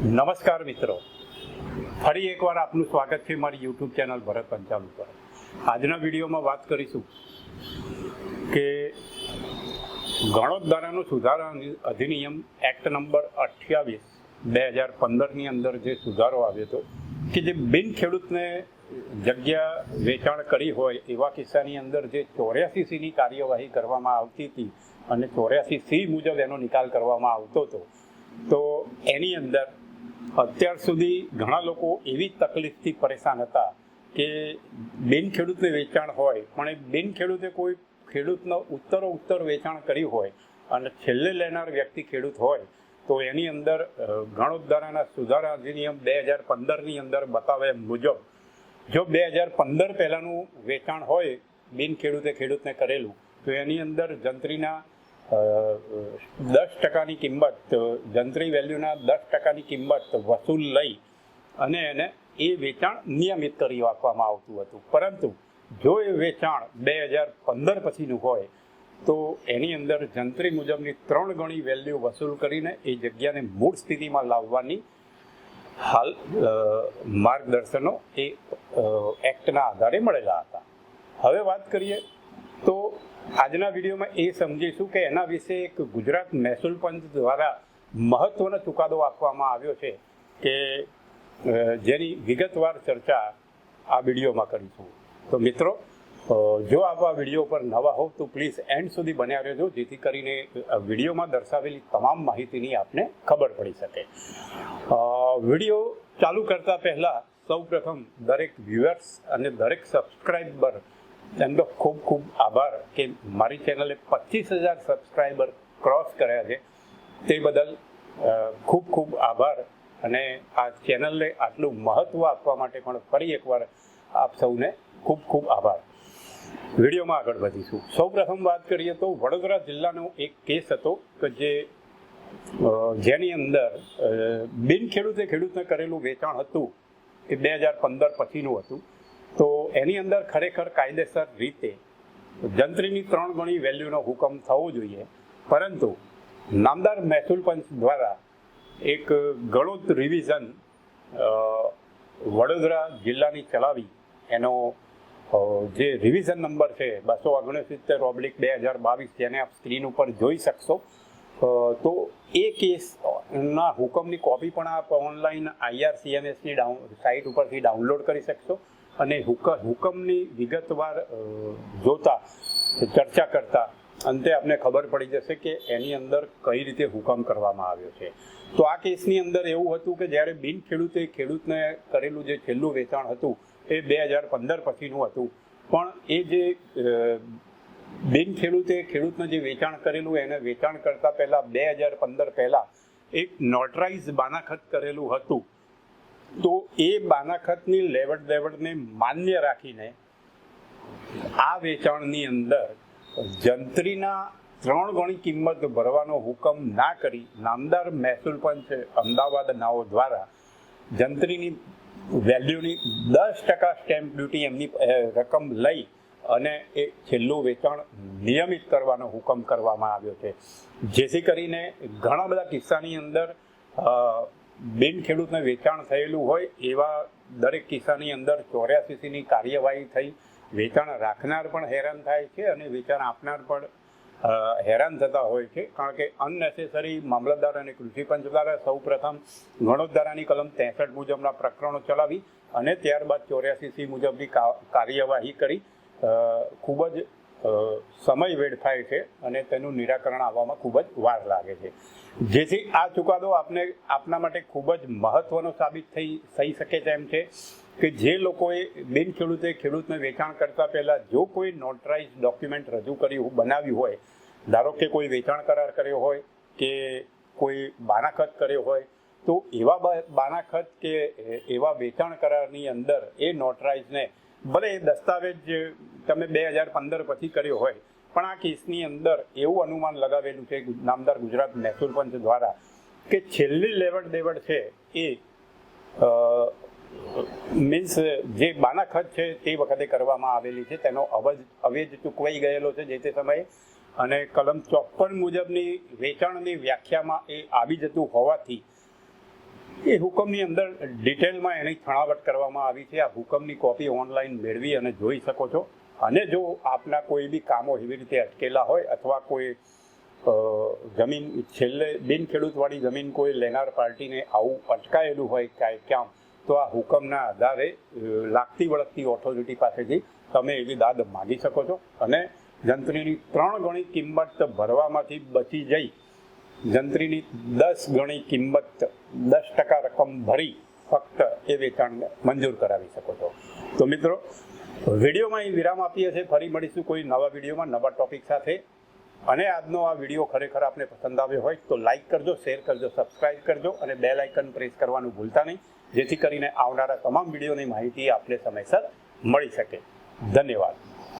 નમસ્કાર મિત્રો. ફરી એકવાર આપનું સ્વાગત છે મારી યુટ્યુબ ચેનલ ભરત પંચાલ ઉપર. આજના વિડીયોમાં વાત કરીશું કે ગણોદ્ધારાનો સુધારા અધિનિયમ એક્ટ નંબર અઠ્યાવીસ બે હજાર પંદરની અંદર જે સુધારો આવ્યો હતો, કે જે બિન ખેડૂતને જગ્યા વેચાણ કરી હોય એવા કિસ્સાની અંદર જે ચોર્યાસી સીની કાર્યવાહી કરવામાં આવતી હતી અને ચોર્યાસી સી મુજબ એનો નિકાલ કરવામાં આવતો હતો, તો એની અંદર અત્યાર સુધી ઘણા લોકો એવી તકલીફથી પરેશાન હતા કે બિન ખેડૂતને વેચાણ હોય પણ એ બિન ખેડૂતે કોઈ ખેડૂતનો ઉત્તરો ઉત્તર વેચાણ કર્યું હોય અને છેલ્લે લેનાર વ્યક્તિ ખેડૂત હોય તો એની અંદર અ, ગણોદ્ધારાના સુધારા અધિનિયમ બે હજાર પંદરની અંદર બતાવ્યા મુજબ જો બે હજાર પંદર પહેલાંનું વેચાણ હોય બિન ખેડૂતે ખેડૂતને કરેલું તો એની અંદર જંત્રીના દસ ટકાની કિંમત, જંત્રી વેલ્યુના દસ ટકાની કિંમત વસૂલ લઈ અને એને એ વેચાણ નિયમિત કરી આપવામાં આવતું હતું. પરંતુ જો એ વેચાણ બે હજાર પંદર પછીનું હોય, તો એની અંદર જંત્રી મુજબની ત્રણ ગણી વેલ્યુ વસૂલ કરીને એ જગ્યાને મૂળ સ્થિતિમાં લાવવાની હાલ માર્ગદર્શનો એ એક્ટના આધારે મળેલા હતા. હવે વાત કરીએ તો આજના વિડીયોમાં એ સમજીશું કે એના વિશે એક ગુજરાત મહેસૂલ પંચ દ્વારા મહત્વનો ચુકાદો આપવામાં આવ્યો છે કે જેની વિગતવાર ચર્ચા આ વિડીયોમાં કરીશું. તો મિત્રો જો આવા વીડિયો પર નવા હોવ તો પ્લીઝ એન્ડ સુધી બન્યા રહેજો, જેથી કરીને વિડીયોમાં દર્શાવેલી તમામ માહિતીની આપને ખબર પડી શકે. વીડિયો ચાલુ કરતા પહેલાં સૌ પ્રથમ દરેક વ્યુઅર્સ અને દરેક સબસ્ક્રાઇબર તેમનો ખૂબ ખૂબ આભાર કે મારી ચેનલે પચીસ હજાર સબસ્ક્રાઈબર ક્રોસ કર્યા છે. તે બદલ ખૂબ ખૂબ આભાર અને આ ચેનલને આટલું મહત્ત્વ આપવા માટે પણ ફરી એકવાર આપ સૌને ખૂબ ખૂબ આભાર. વિડીયોમાં આગળ વધીશું. સૌ પ્રથમ વાત કરીએ તો વડોદરા જિલ્લાનો એક કેસ હતો કે જે જેની અંદર બિન ખેડૂતે ખેડૂતને કરેલું વેચાણ હતું એ બે હજાર પંદર પછીનું હતું. તો એની અંદર ખરેખર કાયદેસર રીતે જંત્રીની ત્રણ ગણી વેલ્યુનો હુકમ થવો જોઈએ. પરંતુ નામદાર મહેસૂલ પંચ દ્વારા એક ગણોત રિવિઝન વડોદરા જિલ્લાની ચલાવી એનો જે રિવિઝન નંબર છે બસો ઓગણસિત્તેર ઓબ્લિક બે હજાર બાવીસ જેને આપ સ્ક્રીન ઉપર જોઈ શકશો. તો એ કેસના હુકમની કોપી પણ આપ ઓનલાઈન આઈઆરસીએમએસની ડાઉન સાઇટ ઉપરથી ડાઉનલોડ કરી શકશો. અને હુક હુકમની વિગતવાર જોતા, ચર્ચા કરતા, અંતે આપને ખબર પડી જશે કે એની અંદર કઈ રીતે હુકમ કરવામાં આવ્યો છે. તો આ કેસની અંદર એવું હતું કે જ્યારે બિન ખેડૂતે ખેડૂતને કરેલું જે છેલ્લું વેચાણ હતું, એ બે હજાર પંદર પછીનું હતું. પણ એ જે બિન ખેડૂતે ખેડૂતને જે વેચાણ કરેલું, એને વેચાણ કરતા પહેલા, બે હજાર પંદર પહેલા, એક નોટરાઇઝ બાનાખત કરેલું હતું. તો એ બાનાખતની લેવડ દેવડને માન્ય રાખીને આ વેચાણની અંદર જંત્રીના ત્રણ ગણી કિંમત ભરવાનો હુકમ ના કરી, નામદાર મહેસૂલ પંચ અમદાવાદ નાઓ દ્વારા, જંત્રીની વેલ્યુની દસ ટકા સ્ટેમ્પ ડ્યુટી એમની રકમ લઈ અને એ છેલ્લું વેચાણ નિયમિત કરવાનો હુકમ કરવામાં આવ્યો છે. જેથી કરીને ઘણા બધા કિસ્સાની અંદર બિન ખેડૂતને વેચાણ થયેલું હોય એવા દરેક કિસ્સાની અંદર ચોર્યાસીની કાર્યવાહી થઈ. વેચાણ રાખનાર પણ હેરાન થાય છે અને વેચાણ આપનાર પણ હેરાન થતા હોય છે. કારણ કે અનનેસેસરી મામલતદાર અને કૃષિ પંચ દ્વારા સૌ પ્રથમ ગણોદ્ધારાની કલમ ત્રેસઠ મુજબના પ્રકરણો ચલાવી અને ત્યારબાદ ચોર્યાસી સી મુજબની કાર્યવાહી કરી. ખૂબ જ સમય વેડફાય છે અને તેનું નિરાકરણ આવવામાં ખૂબ જ વાર લાગે છે. જેથી આ ચુકાદો આપને, આપના માટે ખૂબ જ મહત્વનો સાબિત થઈ થઈ શકે તેમ છે કે જે લોકોએ બિન ખેડૂતે ખેડૂતને વેચાણ કરતા પહેલાં જો કોઈ નોટરાઇઝ ડોક્યુમેન્ટ રજૂ કર્યું બનાવ્યું હોય, ધારો કે કોઈ વેચાણ કરાર કર્યો હોય કે કોઈ બાનાખત કર્યો હોય, તો એવા બાનાખત કે એવા વેચાણ કરારની અંદર એ નોટરાઇઝને ભલે એ દસ્તાવેજ તમે બે હજાર પંદર પછી કર્યો હોય, પણ આ કેસની અંદર એવું અનુમાન લગાવેલું છે નામદાર ગુજરાત મહેસૂલ પંચ દ્વારા કે છેલ્લી લેવડ દેવડ છે એ મીન્સ જે બાનાખત છે તે વખતે કરવામાં આવેલી છે, તેનો અવજ, અવેજ ચૂકવાઈ ગયેલો છે જે તે સમયે અને કલમ ચોપન મુજબની વેચાણની વ્યાખ્યામાં એ આવી જતું હોવાથી એ હુકમની અંદર ડિટેલમાં એની છણાવટ કરવામાં આવી છે. આ હુકમની કોપી ઓનલાઈન મેળવી અને જોઈ શકો છો. અને જો આપના કોઈ બી કામો એવી રીતે અટકેલા હોય અથવા કોઈ જમીન, છેલ્લે બિન ખેડૂતવાળી જમીન કોઈ લેનાર પાર્ટીને આવું અટકાયેલું હોય ક્યાંય ક્યાં, તો આ હુકમના આધારે લાગતી વળગતી ઓથોરિટી પાસેથી તમે એવી દાદ માગી શકો છો અને જંત્રીની ત્રણ ગણી કિંમત ભરવામાંથી બચી જઈ, જંત્રીની દસ ગણી કિંમત, દસ ટકા રકમ ભરી ફક્ત એ વેચાણને મંજૂર કરાવી શકો છો. તો મિત્રો વિડીયોમાં અહીં વિરામ આપીએ છીએ. ફરી મળીશું કોઈ નવા વિડીયોમાં, નવા ટોપિક સાથે. અને આજનો આ વીડિયો ખરેખર આપને પસંદ આવ્યો હોય તો લાઇક કરજો, શેર કરજો, સબસ્ક્રાઇબ કરજો અને બેલ આઇકન પ્રેસ કરવાનું ભૂલતા નહીં. જેથી કરીને આવનારા તમામ વિડીયોની માહિતી આપને સમયસર મળી શકે. ધન્યવાદ.